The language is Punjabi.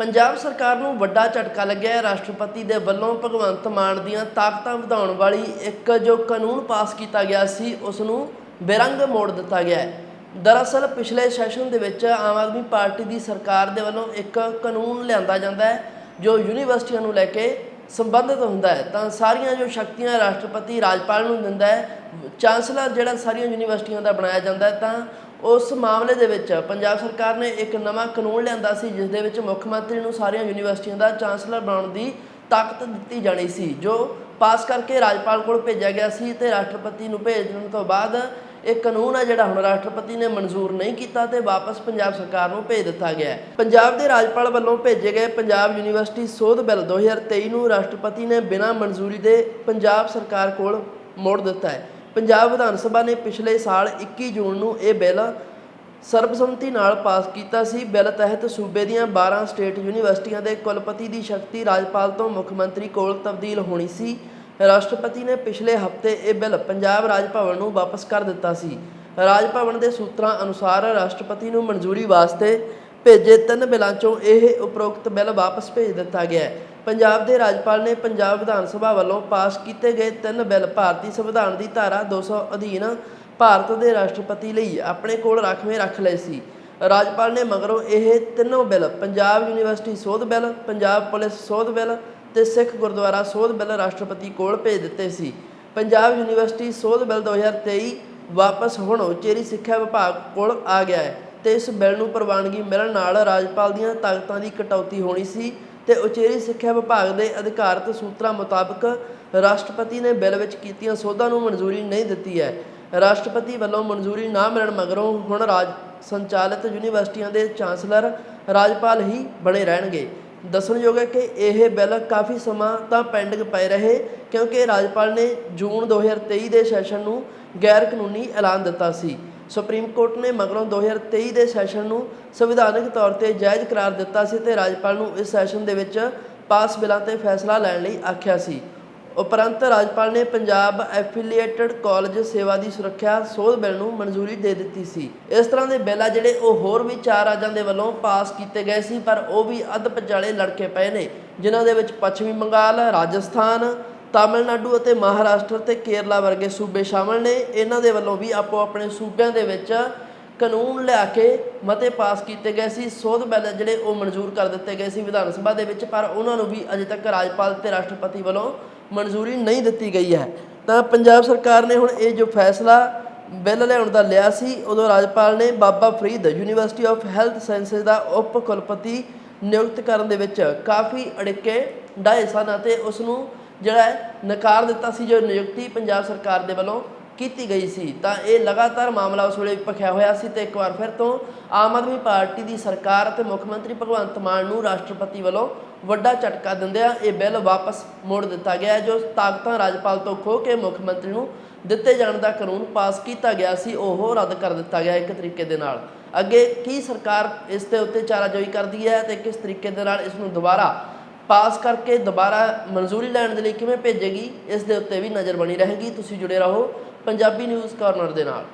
ਪੰਜਾਬ ਸਰਕਾਰ ਨੂੰ ਵੱਡਾ ਝਟਕਾ ਲੱਗਿਆ ਹੈ। ਰਾਸ਼ਟਰਪਤੀ ਦੇ ਵੱਲੋਂ ਭਗਵੰਤ ਮਾਨ ਦੀਆਂ ਤਾਕਤਾਂ ਵਧਾਉਣ ਵਾਲੀ ਇੱਕ ਜੋ ਕਾਨੂੰਨ ਪਾਸ ਕੀਤਾ ਗਿਆ ਸੀ ਉਸ ਨੂੰ ਬੇਰੰਗ ਮੋੜ ਦਿੱਤਾ ਗਿਆ ਹੈ। ਦਰਅਸਲ, ਪਿਛਲੇ ਸੈਸ਼ਨ ਦੇ ਵਿੱਚ ਆਮ ਆਦਮੀ ਪਾਰਟੀ ਦੀ ਸਰਕਾਰ ਦੇ ਵੱਲੋਂ ਇੱਕ ਕਾਨੂੰਨ ਲਿਆਂਦਾ ਜਾਂਦਾ ਹੈ, ਜੋ ਯੂਨੀਵਰਸਿਟੀਆਂ ਨੂੰ ਲੈ ਕੇ ਸੰਬੰਧਿਤ ਹੁੰਦਾ ਹੈ। ਤਾਂ ਸਾਰੀਆਂ ਜੋ ਸ਼ਕਤੀਆਂ ਰਾਸ਼ਟਰਪਤੀ ਰਾਜਪਾਲ ਨੂੰ ਦਿੰਦਾ ਹੈ, ਚਾਂਸਲਰ ਜਿਹੜਾ ਸਾਰੀਆਂ ਯੂਨੀਵਰਸਿਟੀਆਂ ਦਾ ਬਣਾਇਆ ਜਾਂਦਾ ਹੈ, ਤਾਂ ਉਸ ਮਾਮਲੇ ਦੇ ਵਿੱਚ ਪੰਜਾਬ ਸਰਕਾਰ ਨੇ ਇੱਕ ਨਵਾਂ ਕਾਨੂੰਨ ਲਿਆਂਦਾ ਸੀ, ਜਿਸ ਦੇ ਵਿੱਚ ਮੁੱਖ ਮੰਤਰੀ ਨੂੰ ਸਾਰੀਆਂ ਯੂਨੀਵਰਸਿਟੀਆਂ ਦਾ ਚਾਂਸਲਰ ਬਣਾਉਣ ਦੀ ਤਾਕਤ ਦਿੱਤੀ ਜਾਣੀ ਸੀ, ਜੋ ਪਾਸ ਕਰਕੇ ਰਾਜਪਾਲ ਕੋਲ ਭੇਜਿਆ ਗਿਆ ਸੀ ਤੇ ਰਾਸ਼ਟਰਪਤੀ ਨੂੰ ਭੇਜਣ ਤੋਂ ਬਾਅਦ ਇਹ ਕਾਨੂੰਨ ਹੈ ਜਿਹੜਾ ਹੁਣ ਰਾਸ਼ਟਰਪਤੀ ਨੇ ਮਨਜ਼ੂਰ ਨਹੀਂ ਕੀਤਾ ਤੇ ਵਾਪਸ ਪੰਜਾਬ ਸਰਕਾਰ ਨੂੰ ਭੇਜ ਦਿੱਤਾ ਗਿਆ ਪੰਜਾਬ ਦੇ ਰਾਜਪਾਲ ਵੱਲੋਂ ਭੇਜੇ ਗਏ ਪੰਜਾਬ ਯੂਨੀਵਰਸਿਟੀ ਸੋਧ ਬਿੱਲ 2023 ਨੂੰ ਰਾਸ਼ਟਰਪਤੀ ਨੇ ਬਿਨਾਂ ਮਨਜ਼ੂਰੀ ਦੇ ਪੰਜਾਬ ਸਰਕਾਰ ਕੋਲ ਮੋੜ ਦਿੱਤਾ ਹੈ। ਪੰਜਾਬ ਵਿਧਾਨ ਸਭਾ ਨੇ ਪਿਛਲੇ ਸਾਲ 21 ਜੂਨ ਨੂੰ ਇਹ ਬਿੱਲ ਸਰਬਸੰਮਤੀ ਨਾਲ ਪਾਸ ਕੀਤਾ ਸੀ। ਬਿੱਲ ਤਹਿਤ ਸੂਬੇ ਦੀਆਂ 12 ਸਟੇਟ ਯੂਨੀਵਰਸਿਟੀਆਂ ਦੇ ਕੁਲਪਤੀ ਦੀ ਸ਼ਕਤੀ ਰਾਜਪਾਲ ਤੋਂ ਮੁੱਖ ਮੰਤਰੀ ਕੋਲ ਤਬਦੀਲ ਹੋਣੀ ਸੀ। ਰਾਸ਼ਟਰਪਤੀ ਨੇ ਪਿਛਲੇ ਹਫ਼ਤੇ ਇਹ ਬਿੱਲ ਪੰਜਾਬ ਰਾਜ ਭਵਨ ਨੂੰ ਵਾਪਸ ਕਰ ਦਿੱਤਾ ਸੀ। ਰਾਜ ਭਵਨ ਦੇ ਸੂਤਰਾਂ ਅਨੁਸਾਰ ਰਾਸ਼ਟਰਪਤੀ ਨੂੰ ਮਨਜ਼ੂਰੀ ਵਾਸਤੇ ਭੇਜੇ ਤਿੰਨ ਬਿੱਲਾਂ ਚੋਂ ਇਹ ਉਪਰੋਕਤ ਬਿੱਲ ਵਾਪਸ ਭੇਜ ਦਿੱਤਾ ਗਿਆ ਹੈ। ਪੰਜਾਬ ਦੇ ਰਾਜਪਾਲ ਨੇ ਪੰਜਾਬ ਵਿਧਾਨ ਸਭਾ ਵੱਲੋਂ ਪਾਸ ਕੀਤੇ ਗਏ ਤਿੰਨ ਬਿੱਲ ਭਾਰਤੀ ਸੰਵਿਧਾਨ ਦੀ ਧਾਰਾ 200 ਅਧੀਨ ਭਾਰਤ ਦੇ ਰਾਸ਼ਟਰਪਤੀ ਲਈ ਆਪਣੇ ਕੋਲ ਰਾਖਵੇਂ ਰੱਖ ਲਏ ਸੀ। ਰਾਜਪਾਲ ਨੇ ਮਗਰੋਂ ਇਹ ਤਿੰਨੋਂ ਬਿੱਲ, ਪੰਜਾਬ ਯੂਨੀਵਰਸਿਟੀ ਸੋਧ ਬਿੱਲ, ਪੰਜਾਬ ਪੁਲਿਸ ਸੋਧ ਬਿੱਲ ਤੇ ਸਿੱਖ ਗੁਰਦੁਆਰਾ ਸੋਧ ਬਿੱਲ ਰਾਸ਼ਟਰਪਤੀ ਕੋਲ ਭੇਜ ਦਿੱਤੇ ਸੀ। ਪੰਜਾਬ ਯੂਨੀਵਰਸਿਟੀ ਸੋਧ ਬਿੱਲ 2023 ਵਾਪਸ ਹੁਣ ਉਚੇਰੀ ਸਿੱਖਿਆ ਵਿਭਾਗ ਕੋਲ ਆ ਗਿਆ ਹੈ ਤੇ ਇਸ ਬਿੱਲ ਨੂੰ ਪ੍ਰਵਾਨਗੀ ਮਿਲਣ ਨਾਲ ਰਾਜਪਾਲ ਦੀਆਂ ਤਾਕਤਾਂ ਦੀ ਕਟੌਤੀ ਹੋਣੀ ਸੀ। ਤੇ ਉਚੇਰੀ ਸਿੱਖਿਆ ਵਿਭਾਗ ਦੇ ਅਧਿਕਾਰਤ ਸੂਤਰਾਂ ਮੁਤਾਬਕ ਰਾਸ਼ਟਰਪਤੀ ਨੇ ਬਿੱਲ ਵਿੱਚ ਕੀਤੀਆਂ ਸੋਧਾਂ ਨੂੰ ਮਨਜ਼ੂਰੀ ਨਹੀਂ ਦਿੱਤੀ ਹੈ। ਰਾਸ਼ਟਰਪਤੀ ਵੱਲੋਂ ਮਨਜ਼ੂਰੀ ਨਾ ਮਿਲਣ ਮਗਰੋਂ ਹੁਣ ਰਾਜ ਸੰਚਾਲਿਤ ਯੂਨੀਵਰਸਿਟੀਆਂ ਦੇ ਚਾਂਸਲਰ ਰਾਜਪਾਲ ਹੀ ਬਣੇ ਰਹਿਣਗੇ। ਦੱਸਣਯੋਗ ਹੈ ਕਿ ਇਹ ਬਿੱਲ ਕਾਫੀ ਸਮਾਂ ਤਾਂ ਪੈਂਡਿੰਗ ਪਏ ਰਹੇ ਕਿਉਂਕਿ ਰਾਜਪਾਲ ਨੇ ਜੂਨ 2023 ਦੇ ਸੈਸ਼ਨ ਨੂੰ ਗੈਰ ਕਾਨੂੰਨੀ ਐਲਾਨ ਦਿੱਤਾ ਸੀ। ਸੁਪਰੀਮ ਕੋਰਟ ਨੇ ਮਗਰੋਂ 2023 ਦੇ ਸੈਸ਼ਨ ਨੂੰ ਸੰਵਿਧਾਨਕ ਤੌਰ ਤੇ ਜਾਇਜ਼ ਕਰਾਰ ਦਿੱਤਾ ਸੀ ਤੇ ਰਾਜਪਾਲ ਨੂੰ ਇਸ ਸੈਸ਼ਨ ਦੇ ਵਿੱਚ ਪਾਸ ਬਿੱਲਾਂ ਤੇ ਫੈਸਲਾ ਲੈਣ ਲਈ ਆਖਿਆ ਸੀ। ਉਪਰੰਤ ਰਾਜਪਾਲ ਨੇ ਪੰਜਾਬ ਐਫੀਲੀਏਟਡ ਕਾਲਜ ਸੇਵਾ ਦੀ ਸੁਰੱਖਿਆ ਸੋਧ ਬਿੱਲ ਨੂੰ ਮਨਜ਼ੂਰੀ ਦੇ ਦਿੱਤੀ ਸੀ। ਇਸ ਤਰ੍ਹਾਂ ਦੇ ਬਿੱਲ ਆ ਜਿਹੜੇ ਉਹ ਹੋਰ ਵੀ ਚਾਰ ਰਾਜਾਂ ਦੇ ਵੱਲੋਂ ਪਾਸ ਕੀਤੇ ਗਏ ਸੀ, ਪਰ ਉਹ ਵੀ ਅੱਧ ਪਚਾਲੇ ਲੜਕੇ ਪਏ ਨੇ, ਜਿਨ੍ਹਾਂ ਦੇ ਵਿੱਚ ਪੱਛਮੀ ਬੰਗਾਲ, ਰਾਜਸਥਾਨ ਤਾਮਿਲਨਾਡੂ ਅਤੇ ਮਹਾਰਾਸ਼ਟਰ ਤੇ ਕੇਰਲਾ ਵਰਗੇ ਸੂਬੇ ਸ਼ਾਮਲ ਨੇ। ਇਹਨਾਂ ਦੇ ਵੱਲੋਂ ਵੀ ਆਪੋ ਆਪਣੇ ਸੂਬਿਆਂ ਦੇ ਵਿੱਚ ਕਾਨੂੰਨ ਲਿਆ ਕੇ ਮਤੇ ਪਾਸ ਕੀਤੇ ਗਏ ਸੀ। ਸੋਧ ਬਿੱਲ ਜਿਹੜੇ ਉਹ ਮਨਜ਼ੂਰ ਕਰ ਦਿੱਤੇ ਗਏ ਸੀ ਵਿਧਾਨ ਸਭਾ ਦੇ ਵਿੱਚ, ਪਰ ਉਹਨਾਂ ਨੂੰ ਵੀ ਅਜੇ ਤੱਕ ਰਾਜਪਾਲ ਤੇ ਰਾਸ਼ਟਰਪਤੀ ਵੱਲੋਂ ਮਨਜ਼ੂਰੀ ਨਹੀਂ ਦਿੱਤੀ ਗਈ ਹੈ। ਤਾਂ ਪੰਜਾਬ ਸਰਕਾਰ ਨੇ ਹੁਣ ਇਹ ਜੋ ਫੈਸਲਾ ਬਿੱਲ ਲਿਆਉਣ ਦਾ ਲਿਆ ਸੀ, ਉਦੋਂ ਰਾਜਪਾਲ ਨੇ Baba Farid university of health sciences ਦਾ ਉਪ ਕੁਲਪਤੀ ਨਿਯੁਕਤ ਕਰਨ ਦੇ ਵਿੱਚ ਕਾਫੀ ਅੜਿੱਕੇ ਡਾਏ ਸਨ ਅਤੇ ਉਸ ਨੂੰ ਜਿਹੜਾ ਹੈ ਨਕਾਰ ਦਿੱਤਾ ਸੀ, ਜੋ ਨਿਯੁਕਤੀ ਪੰਜਾਬ ਸਰਕਾਰ ਦੇ ਵੱਲੋਂ ਕੀਤੀ ਗਈ ਸੀ, ਤਾਂ ਇਹ ਲਗਾਤਾਰ ਮਾਮਲਾ ਉਸ ਵੇਲੇ ਭਖਿਆ ਹੋਇਆ ਸੀ ਤੇ ਇੱਕ ਵਾਰ ਫਿਰ ਤੋਂ ਆਮ ਆਦਮੀ ਪਾਰਟੀ ਦੀ ਸਰਕਾਰ ਅਤੇ ਮੁੱਖ ਮੰਤਰੀ ਭਗਵੰਤ ਮਾਨ ਨੂੰ ਰਾਸ਼ਟਰਪਤੀ ਵੱਲੋਂ ਵੱਡਾ ਝਟਕਾ ਦਿੰਦਿਆਂ ਇਹ ਬਿੱਲ ਵਾਪਸ ਮੋੜ ਦਿੱਤਾ ਗਿਆ ਹੈ, ਜੋ ਤਾਕਤਾਂ ਰਾਜਪਾਲ ਤੋਂ ਖੋ ਕੇ ਮੁੱਖ ਮੰਤਰੀ ਨੂੰ ਦਿੱਤੇ ਜਾਣ ਦਾ ਕਾਨੂੰਨ ਪਾਸ ਕੀਤਾ ਗਿਆ ਸੀ, ਉਹ ਰੱਦ ਕਰ ਦਿੱਤਾ ਗਿਆ ਇੱਕ ਤਰੀਕੇ ਦੇ ਨਾਲ। ਅੱਗੇ ਕੀ ਸਰਕਾਰ ਇਸ ਦੇ ਉੱਤੇ ਚਾਰਾਜੋਈ ਕਰਦੀ ਹੈ ਤੇ ਕਿਸ ਤਰੀਕੇ ਦੇ ਨਾਲ ਇਸ ਨੂੰ ਦੁਬਾਰਾ ਪਾਸ ਕਰਕੇ ਦੁਬਾਰਾ ਮਨਜ਼ੂਰੀ ਲੈਣ ਦੇ ਲਈ ਕਿਵੇਂ ਭੇਜੇਗੀ, ਇਸ ਦੇ ਉੱਤੇ ਵੀ ਨਜ਼ਰ ਬਣੀ ਰਹੇਗੀ। ਤੁਸੀਂ ਜੁੜੇ ਰਹੋ ਪੰਜਾਬੀ ਨਿਊਜ਼ ਕਾਰਨਰ ਦੇ ਨਾਲ।